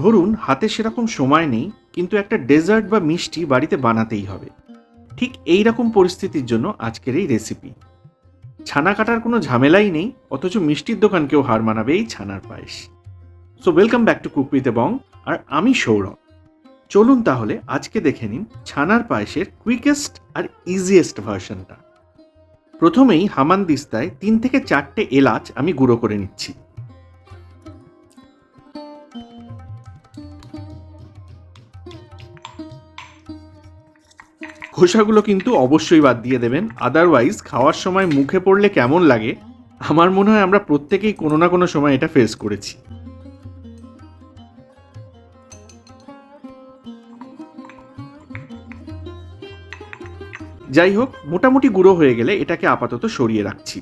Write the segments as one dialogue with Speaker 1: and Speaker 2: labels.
Speaker 1: ধরুন, হাতে সেরকম সময় নেই, কিন্তু একটা ডেজার্ট বা মিষ্টি বাড়িতে বানাতেই হবে। ঠিক এই রকম পরিস্থিতির জন্য আজকের এই রেসিপি ছানা কাটার কোনো ঝামেলাই নেই, অথচ মিষ্টির দোকানকেও হার মানাবে এই ছানার পায়েস। So welcome back to cook with Bong আর আমি সৌরভ। চলুন তাহলে আজকে দেখে নিন ছানার পায়েসের কুইকেস্ট আর ইজিয়েস্ট ভার্সনটা প্রথমেই হামান দিস্তায় তিন থেকে চারটে এলাচ আমি গুঁড়ো করে নিচ্ছি। খোসাগুলো কিন্তু অবশ্যই বাদ দিয়ে দেবেন। আদারওয়াইজ খাওয়ার সময় মুখে পড়লে কেমন লাগে? আমার মনে হয় আমরা প্রত্যেকেই কোনো না কোনো সময় এটা ফেস করেছি। যাই হোক, মোটামুটি গুঁড়ো হয়ে গেলে এটাকে আপাতত সরিয়ে রাখছি।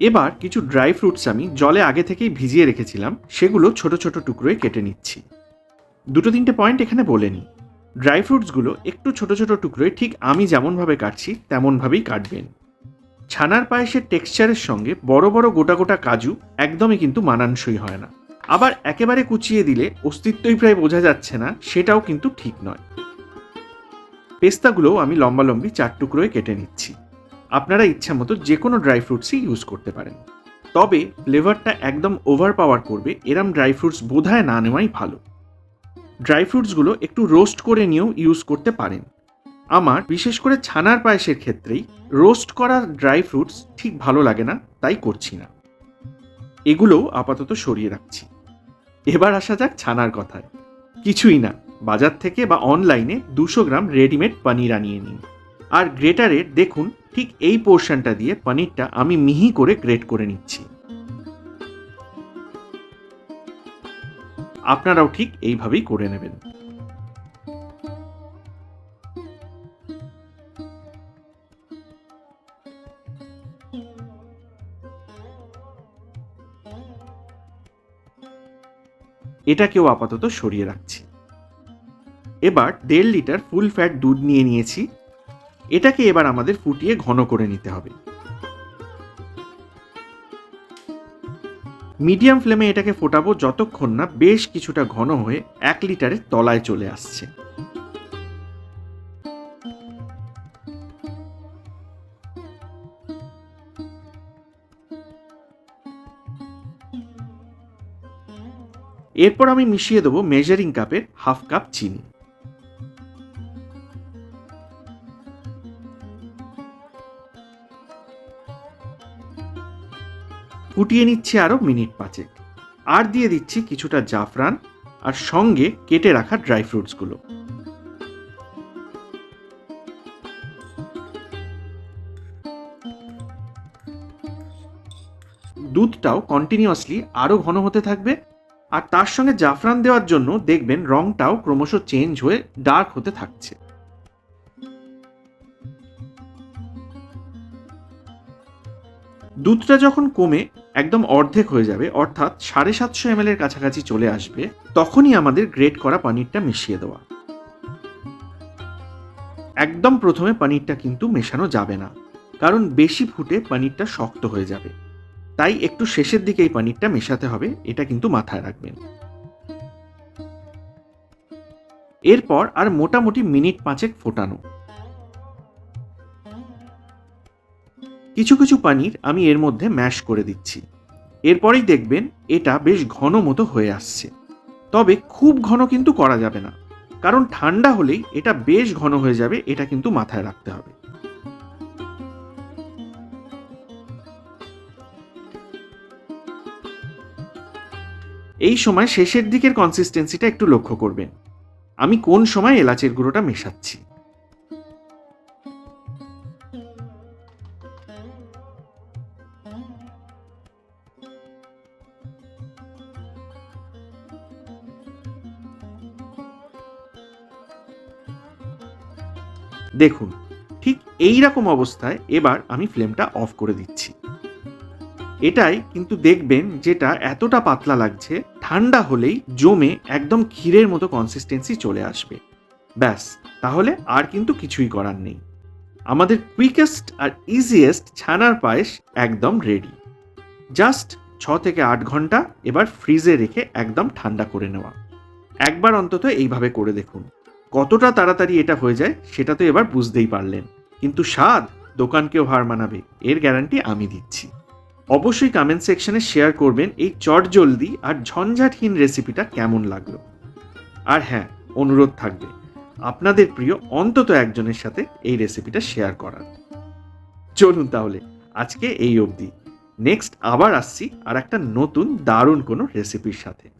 Speaker 1: এবার কিছু ড্রাই ফ্রুটস আমি জলে আগে থেকেই ভিজিয়ে রেখেছিলাম, সেগুলো ছোট ছোট টুকরোয় কেটে নিচ্ছি। দুটো তিনটে পয়েন্ট এখানে বলে নিই। ড্রাই ফ্রুটসগুলো একটু ছোট ছোট টুকরোয় ঠিক আমি যেমনভাবে কাটছি, তেমনভাবেই কাটবেন। ছানার পায়েসের টেক্সচারের সঙ্গে বড় বড় গোটা গোটা কাজু একদমই কিন্তু মানানসই হয় না। আবার একেবারে কুচিয়ে দিলে অস্তিত্বই প্রায় বোঝা যাচ্ছে না, সেটাও কিন্তু ঠিক নয়। পেস্তাগুলোও আমি লম্বালম্বি চার টুকরোয় কেটে নিচ্ছি। আপনারা ইচ্ছা মতো যে কোনো ড্রাই ফ্রুটসই ইউজ করতে পারেন। তবে ফ্লেভারটা একদম ওভার পাওয়ার করবে, এরম ড্রাই ফ্রুটস বোধহয় না নেওয়াই ভালো। ড্রাই ফ্রুটসগুলো একটু রোস্ট করে নিয়েও ইউজ করতে পারেন। আমার বিশেষ করে ছানার পায়েসের ক্ষেত্রেই রোস্ট করা ড্রাই ফ্রুটস ঠিক ভালো লাগে না, তাই করছি না। এগুলোও আপাতত সরিয়ে রাখছি। এবার আসা যাক ছানার কথায়। কিছুই না, বাজার থেকে বা অনলাইনে দুশো গ্রাম রেডিমেড পনির আনিয়ে নিন। আর গ্রেটারের দেখুন, ঠিক এই পোর্শনটা দিয়ে পনিরটা আমি মিহি করে গ্রেট করে নিচ্ছি। আপনারাও ঠিক এইভাবেই করে নেবেন। এটাকেও আপাতত সরিয়ে রাখছি। এবার দেড় লিটার ফুল ফ্যাট দুধ নিয়ে নিয়েছি। এটাকে এবার আমাদের ফুটিয়ে ঘন করে নিতে হবে। মিডিয়াম ফ্লেমে এটাকে ফোটাবো যতক্ষণ না বেশ কিছুটা ঘন হয়ে এক লিটারের তলায় চলে আসছে। এরপর আমি মিশিয়ে দেবো মেজারিং কাপের হাফ কাপ চিনি। ফুটিয়ে নিচ্ছি আরও মিনিট পাঁচেক। আর দিয়ে দিচ্ছি কিছুটা জাফরান আর সঙ্গে কেটে রাখা ড্রাই ফ্রুটসগুলো। দুধটাও কন্টিনিউয়াসলি আরও ঘন হতে থাকবে আর তার সঙ্গে জাফরান দেওয়ার জন্য দেখবেন রংটাও ক্রমশ চেঞ্জ হয়ে ডার্ক হতে থাকছে। দুধটা যখন কমে একদম অর্ধেক হয়ে যাবে, অর্থাৎ সাড়ে সাতশো এম এর কাছাকাছি চলে আসবে, তখনই আমাদের গ্রেট করা পনিরটা মিশিয়ে দেওয়া। একদম প্রথমে পনিরটা কিন্তু মেশানো যাবে না, কারণ বেশি ফুটে পনিরটা শক্ত হয়ে যাবে। তাই একটু শেষের দিকে এই পনিরটা মেশাতে হবে, এটা কিন্তু মাথায় রাখবেন। এরপর আর মোটামুটি মিনিট পাঁচেক ফোটানো। কিছু কিছু পানির আমি এর মধ্যে ম্যাশ করে দিচ্ছি। এরপরেই দেখবেন এটা বেশ ঘন মতো হয়ে আসছে। তবে খুব ঘন কিন্তু করা যাবে না, কারণ ঠান্ডা হলেই এটা বেশ ঘন হয়ে যাবে, এটা কিন্তু মাথায় রাখতে হবে। এই সময় শেষের দিকের কনসিস্টেন্সিটা একটু লক্ষ্য করবেন। আমি কোন সময় এলাচের গুঁড়োটা মেশাচ্ছি? দেখুন, ঠিক এই রকম অবস্থায় এবার আমি ফ্লেমটা অফ করে দিচ্ছি। এটাই কিন্তু দেখবেন যেটা এতটা পাতলা লাগছে, ঠান্ডা হলেই জমে একদম ক্ষীরের মতো কনসিস্টেন্সি চলে আসবে। ব্যাস, তাহলে আর কিন্তু কিছুই করার নেই। আমাদের কুইকেস্ট আর ইজিয়েস্ট ছানার পায়েস একদম রেডি জাস্ট ছ থেকে আট ঘণ্টা এবার ফ্রিজে রেখে একদম ঠান্ডা করে নেওয়া। একবার অন্তত এইভাবে করে দেখুন। কতটা তাড়াতাড়ি এটা হয়ে যায় সেটা তো এবার বুঝতেই পারলেন। কিন্তু স্বাদ দোকানকেও হার মানাবে, এর গ্যারান্টি আমি দিচ্ছি। অবশ্যই কমেন্ট সেকশনে শেয়ার করবেন এই চটজলদি আর ঝঞ্ঝাটহীন রেসিপিটা কেমন লাগল। আর হ্যাঁ অনুরোধ থাকবে, আপনাদের প্রিয় অন্তত একজনের সাথে এই রেসিপিটা শেয়ার করার। চলুন তাহলে, আজকে এই অবধি। নেক্সট আবার আসছি আর একটা নতুন, দারুণ কোনো রেসিপির সাথে।